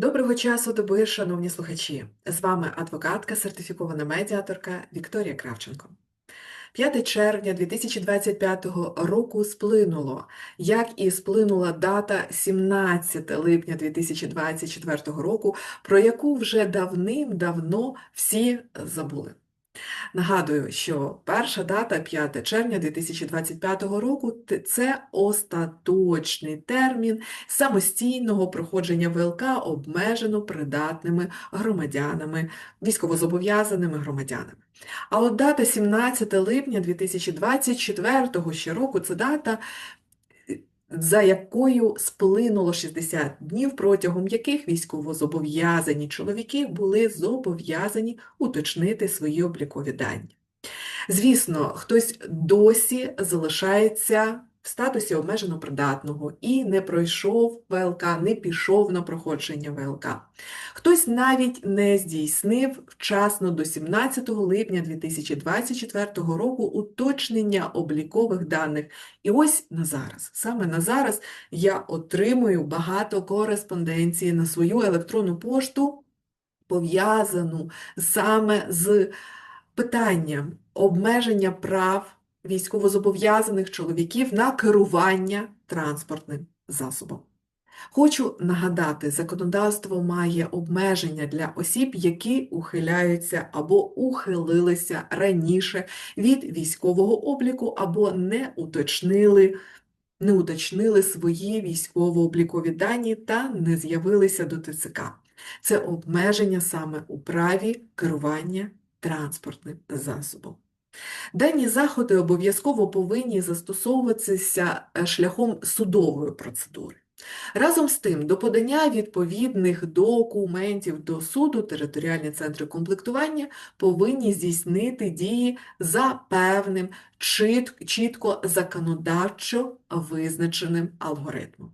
Доброго часу доби, шановні слухачі! З вами адвокатка, сертифікована медіаторка Вікторія Кравченко. 5 червня 2025 року сплинуло, як і сплинула дата 17 липня 2024 року, про яку вже давним-давно всі забули. Нагадую, що перша дата 5 червня 2025 року це остаточний термін самостійного проходження ВЛК обмежено придатними громадянами, військовозобов'язаними громадянами. А от дата 17 липня 2024 ще року це дата за якою сплинуло 60 днів, протягом яких військовозобов'язані чоловіки були зобов'язані уточнити свої облікові дані. Звісно, хтось досі залишається в статусі обмежено придатного і не пройшов ВЛК, не пішов на проходження ВЛК. Хтось навіть не здійснив вчасно до 17 липня 2024 року уточнення облікових даних. І ось на зараз, саме на зараз я отримую багато кореспонденції на свою електронну пошту, пов'язану саме з питанням обмеження прав військовозобов'язаних чоловіків на керування транспортним засобом. Хочу нагадати, законодавство має обмеження для осіб, які ухиляються або ухилилися раніше від військового обліку, або не уточнили, не уточнили свої військово-облікові дані та не з'явилися до ТЦК. Це обмеження саме у праві керування транспортним засобом. Дані заходи обов'язково повинні застосовуватися е, шляхом судової процедури. Разом з тим, до подання відповідних документів до суду територіальні центри комплектування повинні здійснити дії за певним чітко законодавчо визначеним алгоритмом.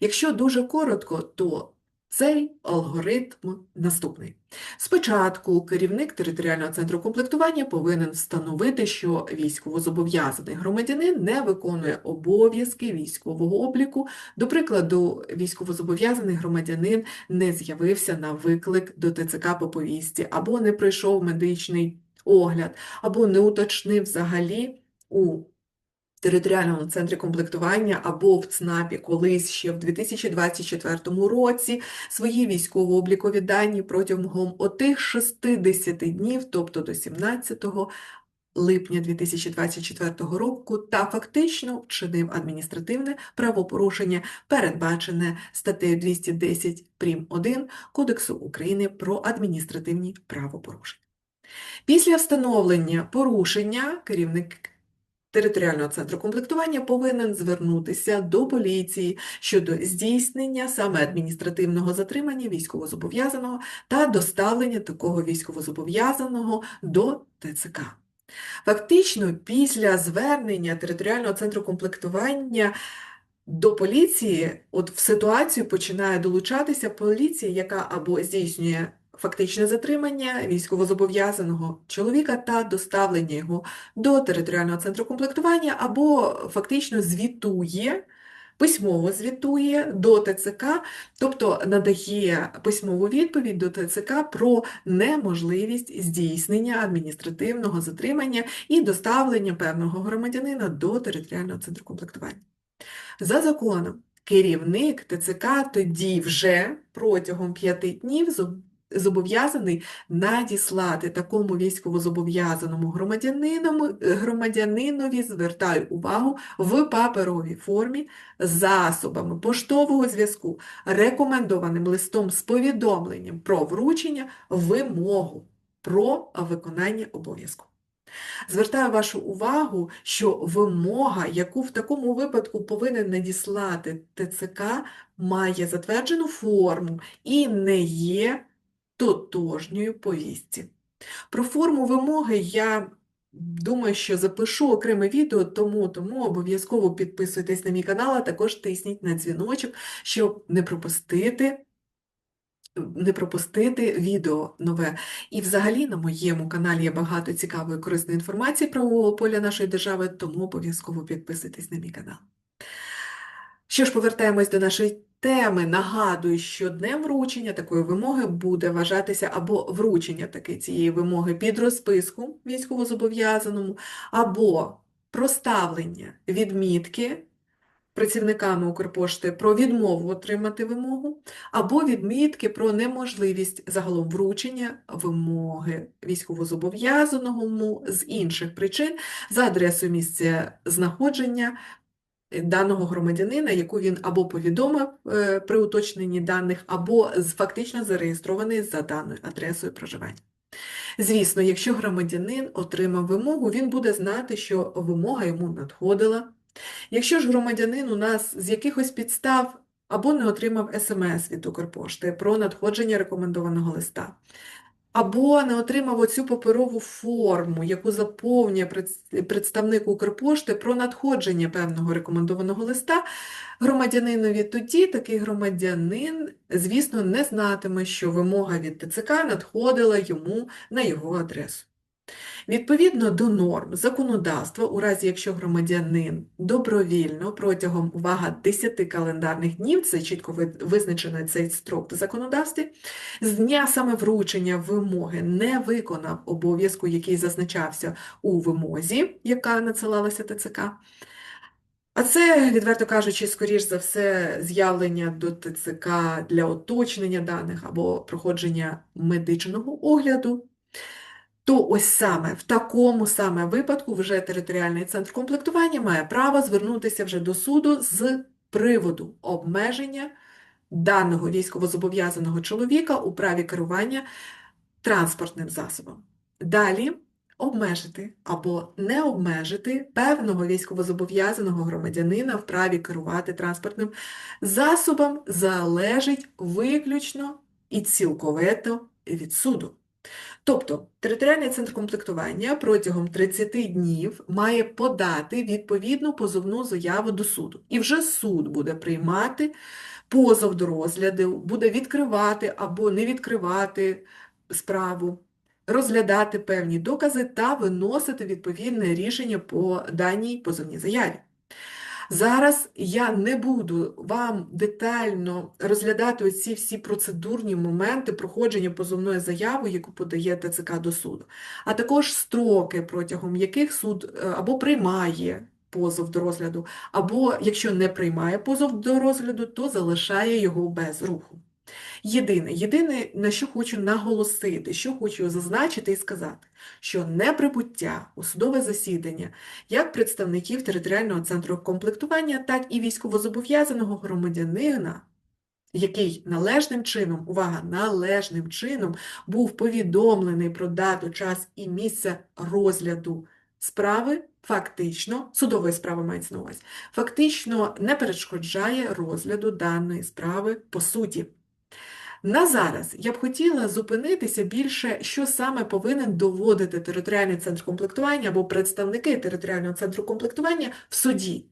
Якщо дуже коротко, то цей алгоритм наступний. Спочатку керівник територіального центру комплектування повинен встановити, що військовозобов'язаний громадянин не виконує обов'язки військового обліку. До прикладу, військовозобов'язаний громадянин не з'явився на виклик до ТЦК по повісті, або не пройшов медичний огляд, або не уточнив взагалі у територіальному центрі комплектування або в ЦНАПі колись ще в 2024 році свої військово-облікові дані протягом отих 60 днів, тобто до 17 липня 2024 року, та фактично вчинив адміністративне правопорушення, передбачене статтею 210 прим. 1 Кодексу України про адміністративні правопорушення. Після встановлення порушення керівник територіального центру комплектування повинен звернутися до поліції щодо здійснення саме адміністративного затримання військовозобов'язаного та доставлення такого військовозобов'язаного до ТЦК. Фактично, після звернення територіального центру комплектування до поліції, от в ситуацію починає долучатися поліція, яка або здійснює фактичне затримання військовозобов'язаного чоловіка та доставлення його до територіального центру комплектування або фактично звітує. Письмово звітує до ТЦК, тобто надає письмову відповідь до ТЦК про неможливість здійснення адміністративного затримання і доставлення певного громадянина до територіального центру комплектування. За законом, керівник ТЦК тоді вже протягом п'яти днів зобов'язаний надіслати такому військовозобов'язаному громадянинові, звертаю увагу, в паперовій формі засобами поштового зв'язку, рекомендованим листом з повідомленням про вручення вимогу про виконання обов'язку. Звертаю вашу увагу, що вимога, яку в такому випадку повинен надіслати ТЦК, має затверджену форму і не є тотожньої повісті. Про форму вимоги я думаю, що запишу окреме відео, тому тому обов'язково підписуйтесь на мій канал, а також тисніть на дзвіночок, щоб не пропустити. Не пропустити відео нове. І взагалі на моєму каналі є багато цікавої корисної інформації про поля нашої держави, тому обов'язково підписуйтесь на мій канал. Що ж, повертаємось до нашої теми. Нагадую, що днем вручення такої вимоги буде вважатися або вручення таки цієї вимоги під розписку військовозобов'язаному, або проставлення відмітки працівниками Укрпошти про відмову отримати вимогу, або відмітки про неможливість загалом вручення вимоги військовозобов'язаному з інших причин за адресою місця знаходження даного громадянина, яку він або повідомив е, при уточненні даних, або фактично зареєстрований за даною адресою проживання. Звісно, якщо громадянин отримав вимогу, він буде знати, що вимога йому надходила. Якщо ж громадянин у нас з якихось підстав або не отримав смс від Укрпошти про надходження рекомендованого листа, або не отримав оцю паперову форму, яку заповнює представник Укрпошти про надходження певного рекомендованого листа, громадянинові тоді такий громадянин, звісно, не знатиме, що вимога від ТЦК надходила йому на його адресу. Відповідно до норм законодавства, у разі якщо громадянин добровільно протягом увага 10 календарних днів, це чітко ви- визначено цей строк в законодавстві, з дня саме вручення вимоги не виконав обов'язку, який зазначався у вимозі, яка надсилалася ТЦК. А це, відверто кажучи, скоріш за все, з'явлення до ТЦК для уточнення даних або проходження медичного огляду, то ось саме в такому саме випадку вже територіальний центр комплектування має право звернутися вже до суду з приводу обмеження даного військовозобов'язаного чоловіка у праві керування транспортним засобом. Далі обмежити або не обмежити певного військовозобов'язаного громадянина в праві керувати транспортним засобом залежить виключно і цілковито від суду. Тобто територіальний центр комплектування протягом 30 днів має подати відповідну позовну заяву до суду. І вже суд буде приймати позов до розгляду, буде відкривати або не відкривати справу, розглядати певні докази та виносити відповідне рішення по даній позовній заяві. Зараз я не буду вам детально розглядати оці всі процедурні моменти проходження позовної заяви, яку подає ТЦК до суду, а також строки, протягом яких суд е, або приймає позов до розгляду, або якщо не приймає позов до розгляду, то залишає його без руху. Єдине, єдине, на що хочу наголосити, що хочу зазначити і сказати, що неприбуття у судове засідання як представників територіального центру комплектування, так і військовозобов'язаного громадянина, який належним чином, увага, належним чином був повідомлений про дату, час і місце розгляду справи, фактично, судової справи мається на увазі, фактично не перешкоджає розгляду даної справи по суті. На зараз я б хотіла зупинитися більше, що саме повинен доводити територіальний центр комплектування або представники територіального центру комплектування в суді.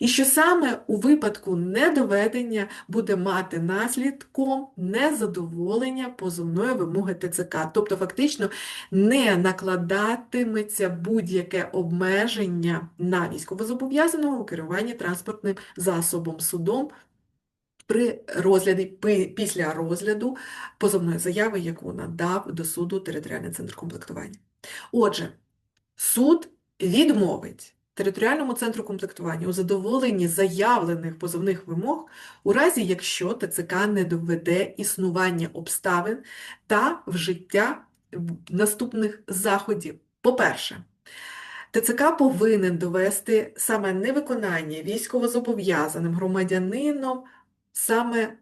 І що саме у випадку недоведення буде мати наслідком незадоволення позовної вимоги ТЦК. Тобто, фактично, не накладатиметься будь-яке обмеження на військовозобов'язаного у керуванні транспортним засобом судом при розгляді, після розгляду позовної заяви, яку надав до суду територіальний центр комплектування. Отже, суд відмовить територіальному центру комплектування у задоволенні заявлених позовних вимог у разі, якщо ТЦК не доведе існування обставин та вжиття наступних заходів. По-перше, ТЦК повинен довести саме невиконання військовозобов'язаним громадянином саме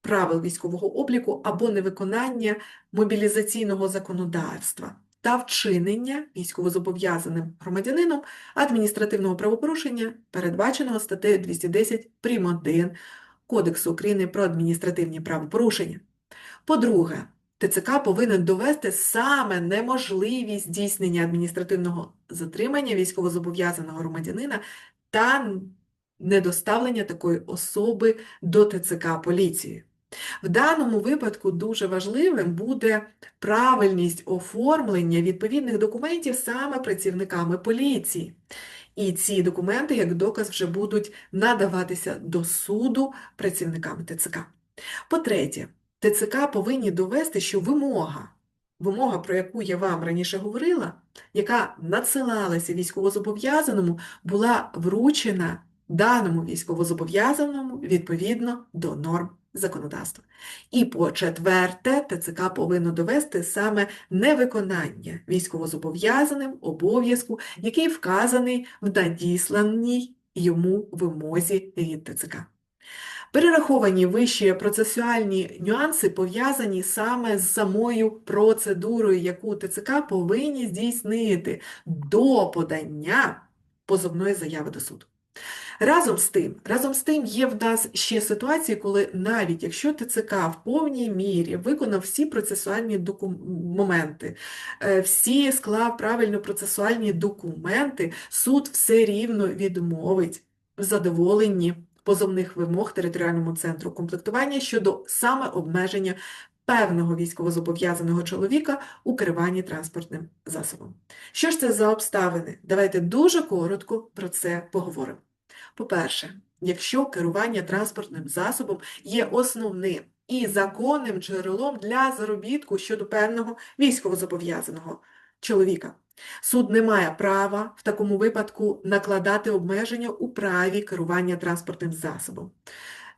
правил військового обліку або невиконання мобілізаційного законодавства та вчинення військовозобов'язаним громадянином адміністративного правопорушення, передбаченого статтею 210 прим. 1 Кодексу України про адміністративні правопорушення. По-друге, ТЦК повинен довести саме неможливість здійснення адміністративного затримання військовозобов'язаного громадянина та недоставлення такої особи до ТЦК поліції. В даному випадку дуже важливим буде правильність оформлення відповідних документів саме працівниками поліції. І ці документи, як доказ, вже будуть надаватися до суду працівниками ТЦК. По-третє, ТЦК повинні довести, що вимога, вимога, про яку я вам раніше говорила, яка надсилалася військовозобов'язаному, була вручена даному військовозобов'язаному відповідно до норм законодавства. І по четверте, ТЦК повинно довести саме невиконання військовозобов'язаним обов'язку, який вказаний в надісланій йому вимозі від ТЦК. Перераховані вищі процесуальні нюанси пов'язані саме з самою процедурою, яку ТЦК повинні здійснити до подання позовної заяви до суду. Разом з тим, разом з тим є в нас ще ситуації, коли навіть якщо ТЦК в повній мірі виконав всі процесуальні моменти, е, всі склав правильно процесуальні документи, суд все рівно відмовить в задоволенні позовних вимог територіальному центру комплектування щодо саме обмеження певного військовозобов'язаного чоловіка у керуванні транспортним засобом. Що ж це за обставини? Давайте дуже коротко про це поговоримо. По-перше, якщо керування транспортним засобом є основним і законним джерелом для заробітку щодо певного військовозобов'язаного чоловіка, суд не має права в такому випадку накладати обмеження у праві керування транспортним засобом.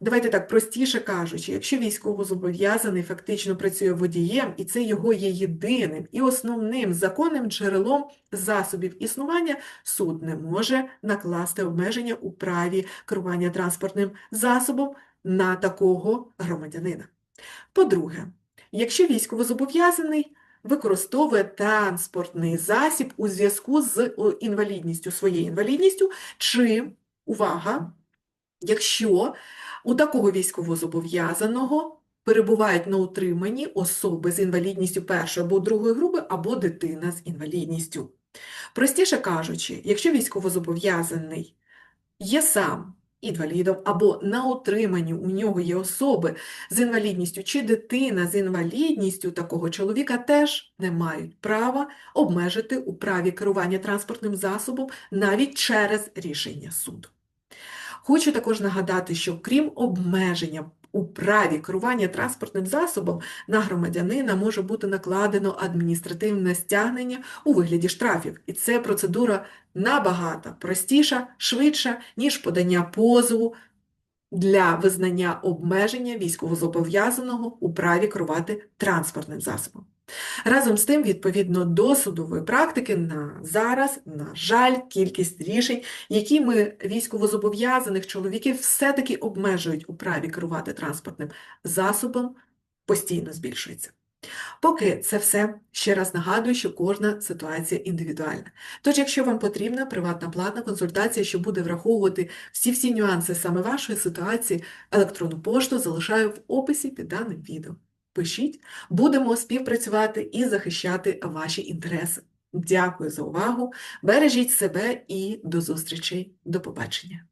Давайте так простіше кажучи, якщо військовозобов'язаний фактично працює водієм, і це його є єдиним і основним законним джерелом засобів існування, суд не може накласти обмеження у праві керування транспортним засобом на такого громадянина. По-друге, якщо військовозобов'язаний використовує транспортний засіб у зв'язку з інвалідністю, своєю інвалідністю, чи, увага, якщо у такого військовозобов'язаного перебувають на утриманні особи з інвалідністю першої або другої групи, або дитина з інвалідністю. Простіше кажучи, якщо військовозобов'язаний є сам інвалідом або на утриманні у нього є особи з інвалідністю чи дитина з інвалідністю, такого чоловіка теж не мають права обмежити у праві керування транспортним засобом навіть через рішення суду. Хочу також нагадати, що крім обмеження у праві керування транспортним засобом на громадянина може бути накладено адміністративне стягнення у вигляді штрафів. І це процедура набагато простіша, швидша, ніж подання позову для визнання обмеження військовозобов'язаного у праві керувати транспортним засобом. Разом з тим, відповідно до судової практики, на зараз, на жаль, кількість рішень, якими військовозобов'язаних чоловіків все-таки обмежують у праві керувати транспортним засобом, постійно збільшується. Поки це все, ще раз нагадую, що кожна ситуація індивідуальна. Тож, якщо вам потрібна приватна платна консультація, що буде враховувати всі-всі нюанси саме вашої ситуації, електронну пошту залишаю в описі під даним відео. Пишіть, будемо співпрацювати і захищати ваші інтереси. Дякую за увагу, бережіть себе і до зустрічі, до побачення.